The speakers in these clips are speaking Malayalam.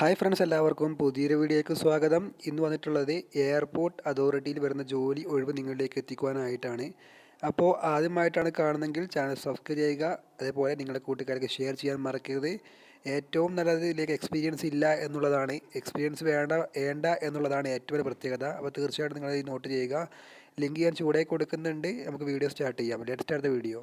ഹായ് ഫ്രണ്ട്സ് എല്ലാവർക്കും പുതിയൊരു വീഡിയോയ്ക്ക് സ്വാഗതം. ഇന്ന് വന്നിട്ടുള്ളത് എയർപോർട്ട് അതോറിറ്റിയിൽ വരുന്ന ജോലി ഒഴിവ് നിങ്ങളിലേക്ക് എത്തിക്കുവാനായിട്ടാണ്. അപ്പോൾ ആദ്യമായിട്ടാണ് കാണുന്നതെങ്കിൽ ചാനൽ സബ്സ്ക്രൈബ് ചെയ്യുക. അതേപോലെ നിങ്ങളുടെ കൂട്ടുകാർക്ക് ഷെയർ ചെയ്യാൻ മറക്കരുത്. ഏറ്റവും നല്ലത് ഇതിലേക്ക് എക്സ്പീരിയൻസ് ഇല്ല എന്നുള്ളതാണ്. എക്സ്പീരിയൻസ് വേണ്ട വേണ്ട എന്നുള്ളതാണ് ഏറ്റവും വലിയ പ്രത്യേകത. അപ്പോൾ തീർച്ചയായിട്ടും നിങ്ങൾ നോട്ട് ചെയ്യുക. ലിങ്ക് ഞാൻ ചൂടായി കൊടുക്കുന്നുണ്ട്. നമുക്ക് വീഡിയോ സ്റ്റാർട്ട് ചെയ്യാം. ലേറ്റസ്റ്റ് സ്റ്റാർട്ട് വീഡിയോ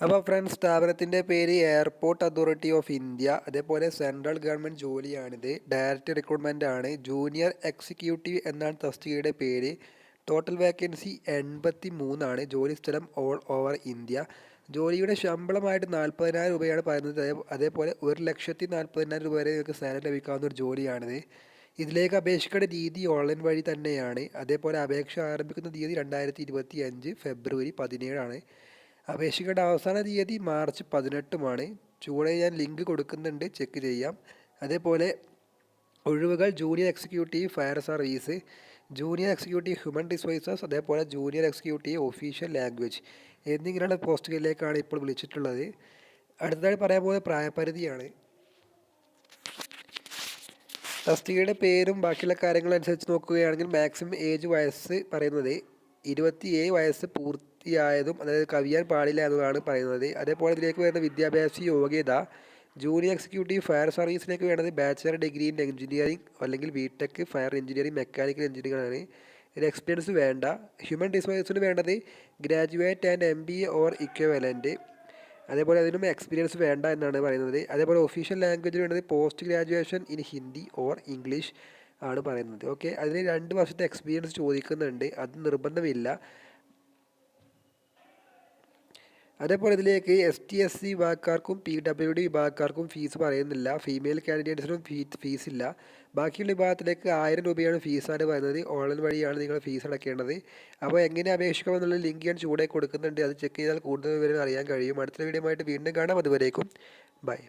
അപ്പോൾ ഫ്രണ്ട്സ് സ്ഥാപനത്തിന്റെ പേര് എയർപോർട്ട് അതോറിറ്റി ഓഫ് ഇന്ത്യ അതേപോലെ സെൻട്രൽ ഗവൺമെന്റ് ജോലിയാണിത്. ഡയറക്റ്റ് റിക്രൂട്ട്മെന്റ് ആണ്. ജൂനിയർ എക്സിക്യൂട്ടീവ് എന്നാണ് തസ്തികയുടെ പേര്. ടോട്ടൽ വേക്കൻസി എൺപത്തി മൂന്നാണ് ജോലി സ്ഥലം ഓൾ ഓവർ ഇന്ത്യ ജോലിയുടെ ശമ്പളമായിട്ട് നാൽപ്പതിനായിരം രൂപയാണ് പറയുന്നത്. അതേപോലെ ഒരു ലക്ഷത്തി നാൽപ്പതിനായിരം രൂപ വരെ നിങ്ങൾക്ക് സാലറി ലഭിക്കാവുന്ന ഒരു ജോലിയാണിത്. ഇതിലേക്ക് അപേക്ഷിക്കേണ്ട രീതി ഓൺലൈൻ വഴി തന്നെയാണ്. അതേപോലെ അപേക്ഷ ആരംഭിക്കുന്ന തീയതി രണ്ടായിരത്തി ഇരുപത്തി അഞ്ച് ഫെബ്രുവരി പതിനേഴാണ്. അപേക്ഷിക്കേണ്ട അവസാന തീയതി മാർച്ച് പതിനെട്ടുമാണ്. ചൂടെ ഞാൻ ലിങ്ക് കൊടുക്കുന്നുണ്ട്. ചെക്ക് ചെയ്യാം. അതേപോലെ ഒഴിവുകൾ junior executive fire service junior executive human resources അതേപോലെ ജൂനിയർ എക്സിക്യൂട്ടീവ് ഒഫീഷ്യൽ ലാംഗ്വേജ് എന്നിങ്ങനെയുള്ള പോസ്റ്റുകളിലേക്കാണ് ഇപ്പോൾ വിളിച്ചിട്ടുള്ളത്. അടുത്തതായി പറയാൻ പോകുന്നത് പ്രായപരിധിയാണ്. തസ്തികയുടെ പേരും ബാക്കിയുള്ള കാര്യങ്ങളും അനുസരിച്ച് നോക്കുകയാണെങ്കിൽ മാക്സിമം ഏജ് വയസ്സ് പറയുന്നത് ഇരുപത്തിയേഴ് വയസ്സ് പൂർത്തിയായതും അതായത് കവിയാൻ പാടില്ല എന്നതാണ് പറയുന്നത്. അതേപോലെ ഇതിലേക്ക് വരുന്ന വിദ്യാഭ്യാസ യോഗ്യത ജൂനിയർ എക്സിക്യൂട്ടീവ് ഫയർ സർവീസിലേക്ക് വേണ്ടത് ബാച്ചിലർ ഡിഗ്രി ഇൻ എഞ്ചിനീയറിംഗ് അല്ലെങ്കിൽ B Tech fire engineering mechanical engineering ആണ് ഇതിന് എക്സ്പീരിയൻസ് വേണ്ട. ഹ്യൂമൻ റിസോഴ്സിന് വേണ്ടത് graduate and M B A or equivalent അതേപോലെ അതിനും എക്സ്പീരിയൻസ് വേണ്ട എന്നാണ് പറയുന്നത്. അതേപോലെ ഒഫീഷ്യൽ ലാംഗ്വേജിന് വേണ്ടത് post graduation in Hindi or English ആണ് പറയുന്നത്. ഓക്കെ? അതിന് രണ്ട് വർഷത്തെ എക്സ്പീരിയൻസ് ചോദിക്കുന്നുണ്ട്. അത് നിർബന്ധമില്ല. അതേപോലെ ഇതിലേക്ക് എസ് ടി എസ് സി വിഭാഗക്കാർക്കും പി ഡബ്ല്യു ഡി വിഭാഗക്കാർക്കും ഫീസ് പറയുന്നില്ല. ഫീമെയിൽ കാൻഡിഡേറ്റ്സിനും ഫീ ഫീസ് ഇല്ല. ബാക്കിയുള്ള വിഭാഗത്തിലേക്ക് ആയിരം രൂപയാണ് ഫീസാണ് വരുന്നത്. ഓൺലൈൻ വഴിയാണ് നിങ്ങൾ ഫീസ് അടയ്ക്കേണ്ടത് അപ്പോൾ എങ്ങനെ അപേക്ഷിക്കാമെന്നുള്ള ലിങ്ക് ഞാൻ ചൂടെ കൊടുക്കുന്നുണ്ട്. അത് ചെക്ക് ചെയ്താൽ കൂടുതൽ വിവരങ്ങൾ അറിയാൻ കഴിയും. അടുത്ത വീഡിയോ ആയിട്ട് വീണ്ടും കാണാം. അതുവരേക്കും ബൈ